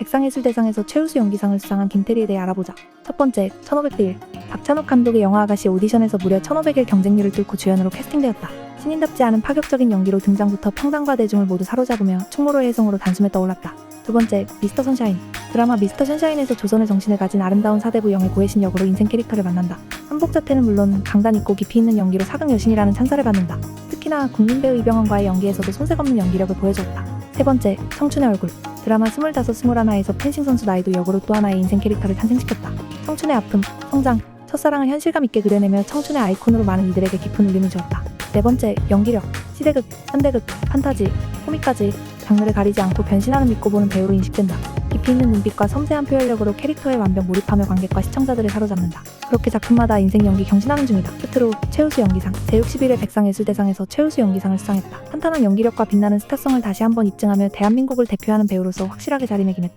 백상예술대상에서 최우수 연기상을 수상한 김태리에 대해 알아보자. 첫 번째, 1500대 1. 박찬욱 감독의 영화 아가씨 오디션에서 무려 1500일 경쟁률을 뚫고 주연으로 캐스팅되었다. 신인답지 않은 파격적인 연기로 등장부터 평당과 대중을 모두 사로잡으며 충무로의 혜성으로 단숨에 떠올랐다. 두 번째, 미스터 선샤인. 드라마 미스터 선샤인에서 조선의 정신을 가진 아름다운 사대부 영의 고혜신 역으로 인생 캐릭터를 만난다. 한복 자태는 물론 강단 있고 깊이 있는 연기로 사극 여신이라는 찬사를 받는다. 특히나 국민 배우 이병헌과의 연기에서도 손색 없는 연기력을 보여줬다. 세 번째, 청춘의 얼굴. 드라마 스물다섯 스물하나에서 펜싱 선수 나이도 역으로 또 하나의 인생 캐릭터를 탄생시켰다. 청춘의 아픔, 성장, 첫사랑을 현실감 있게 그려내며 청춘의 아이콘으로 많은 이들에게 깊은 울림을 주었다. 네 번째, 연기력. 시대극, 현대극, 판타지, 코미까지 장르를 가리지 않고 변신하는 믿고 보는 배우로 인식된다. 깊이 있는 눈빛과 섬세한 표현력으로 캐릭터에 완벽 몰입하며 관객과 시청자들을 사로잡는다. 그렇게 작품마다 인생 연기 경신하는 중이다. 끝으로 최우수 연기상 제61회 백상예술대상에서 최우수 연기상을 수상했다. 탄탄한 연기력과 빛나는 스타성을 다시 한번 입증하며 대한민국을 대표하는 배우로서 확실하게 자리매김했다.